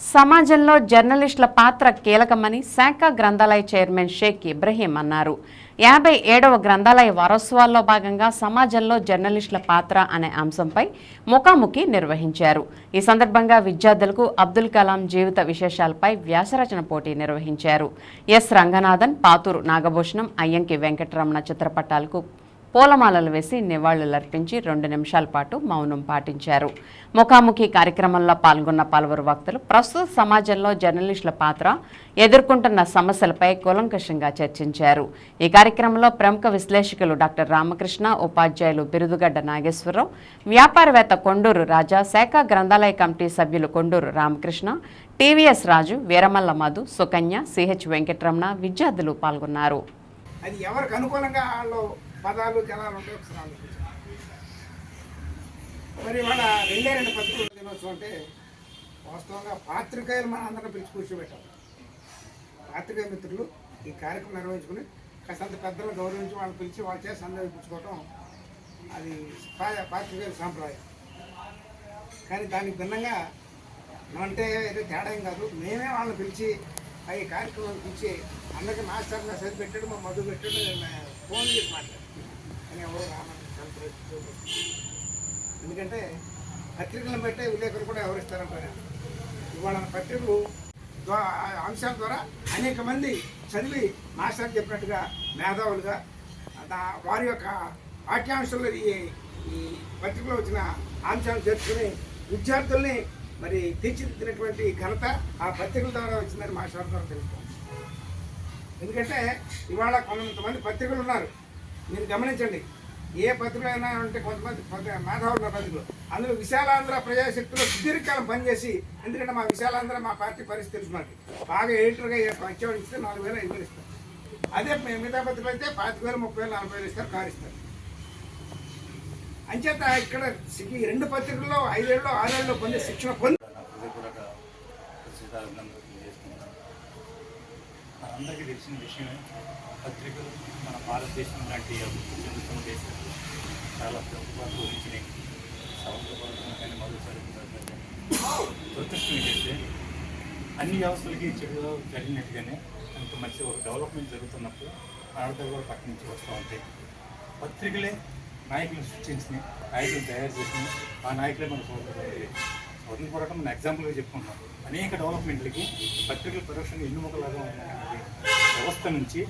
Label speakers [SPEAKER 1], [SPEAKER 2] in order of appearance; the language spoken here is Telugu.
[SPEAKER 1] సమాజంలో జర్నలిస్టుల పాత్ర కీలకమని శాఖ గ్రంథాలయ చైర్మన్ షేక్ ఇబ్రహీం అన్నారు. యాభై ఏడవ గ్రంథాలయ వారోత్సవాల్లో భాగంగా సమాజంలో జర్నలిస్టుల పాత్ర అనే అంశంపై ముఖాముఖి నిర్వహించారు. ఈ సందర్భంగా విద్యార్థులకు అబ్దుల్ కలాం జీవిత విశేషాలపై వ్యాసరచన పోటీ నిర్వహించారు. ఎస్ రంగనాథన్ పాతూరు నాగభూషణం అయ్యంకి వెంకటరమణ చిత్రపటాలకు పూలమాలలు వేసి నివాళులర్పించి రెండు నిమిషాల పాటు మౌనం పాటించారు. ముఖాముఖి కార్యక్రమంలో పాల్గొన్న పలువురు వక్తలు ప్రస్తుత సమాజంలో జర్నలిస్టుల పాత్ర ఎదుర్కొంటున్న సమస్యలపై కూలంకషంగా చర్చించారు. ఈ కార్యక్రమంలో ప్రముఖ విశ్లేషకులు డాక్టర్ రామకృష్ణ ఉపాధ్యాయులు బిరుదుగడ్డ నాగేశ్వరరావు వ్యాపారవేత్త కొండూరు రాజా శాఖ గ్రంథాలయ కమిటీ సభ్యులు కొండూరు రామకృష్ణ టీవీఎస్ రాజు వీరమల్ల మధు సుకన్య సిహెచ్ వెంకటరమణ విద్యార్థులు పాల్గొన్నారు.
[SPEAKER 2] అది ఎవరికి అనుకూలంగా వాళ్ళు పదాలు జలాలు ఉంటాయి ఒకసారి ఆలోచించాలి మరి మన రెండే రెండు పత్రికలు దినోత్సవం అంటే వాస్తవంగా పాత్రికేయులు మన అందరం పిలిచి కూర్చోబెట్టాలి. పాత్రికేయ మిత్రులు ఈ కార్యక్రమం నిర్వహించుకుని కాస్తంత పెద్దలు గౌరవించి వాళ్ళు పిలిచి వాళ్ళ చేసి సందేహించుకోవటం అది పాత్రికేయుల సాంప్రదాయం. కానీ దానికి భిన్నంగా అంటే ఏదో తేడా ఏం కాదు మేమే వాళ్ళని పిలిచి ఈ కార్యక్రమం ఇచ్చి అందరికీ మాస్టర్ మెసేజ్ పెట్టాడు మా మధు పెట్టాడు నేను ఫోన్ చేసి మాట్లాడు ఎవరు రామని ఎందుకంటే పత్రికలను బట్టే విలేకరులు కూడా ఎవరిస్తారంటారు ఇవాళ పత్రికలు ఆ అంశాల ద్వారా అనేక మంది చదివి మాస్టర్ చెప్పినట్టుగా మేధావులుగా వారి యొక్క పాఠ్యాంశాల్లో ఈ ఈ పత్రికలో వచ్చిన అంశాలు చేర్చుకుని విద్యార్థుల్ని మరి తీర్చిదిద్దినటువంటి ఘనత ఆ పత్రికల ద్వారా వచ్చిందని మాస్టర్ ద్వారా తెలుస్తాం ఎందుకంటే ఇవాళ కొంతమంది పత్రికలు ఉన్నారు. మీరు గమనించండి ఏ పత్రిక అయినా అంటే కొంతమంది పత్రి- ఉన్న పత్రికలు. అందులో విశాలాంధ్ర ప్రజాశక్తిలో సుదీర్ఘకాలం పనిచేసి ఎందుకంటే మా విశాలాంధ్ర మా పార్టీ పరిస్థితి తెలుసు మాకు. బాగా ఎడిటర్గా వచ్చేవాడు ఇస్తే నాలుగు వేల ఐదు వేలు ఇస్తారు. అదే మిగతా పత్రికలు అయితే పాతిక వేలు ముప్పై వేలు నలభై వేలు ఇస్తారు కారు ఇస్తారు. అంచేత ఇక్కడ ఈ రెండు పత్రికల్లో ఐదేళ్ళు ఆరేళ్ళు పొందే శిక్షణ పొంది
[SPEAKER 3] నా తెలిసిన విషయమే పత్రికలు మన భారతదేశం లాంటి అభివృద్ధి చెందుతున్న దేశం చాలా ప్రభుత్వాలు ఊహించినాయి సౌకర్యం కానీ మరోసారి దురదృష్టం ఏంటంటే అన్ని వ్యవస్థలకి చెడు జరిగినట్టుగానే అంత మంచి ఒక డెవలప్మెంట్ జరుగుతున్నప్పుడు ఆడతారు కూడా పక్క నుంచి వస్తూ ఉంటాయి. పత్రికలే నాయకులు సృష్టించినాయి నాయకులు తయారు చేసినాయి ఆ నాయకులే మన స్వతంత్ర. పోరాటం మన ఎగ్జాంపుల్గా చెప్పుకుంటాం అనేక డెవలప్మెంట్లకి పత్రికల పరోక్షంగా ఎన్నుముకలాగా ఉన్నటువంటి వ్యవస్థ నుంచి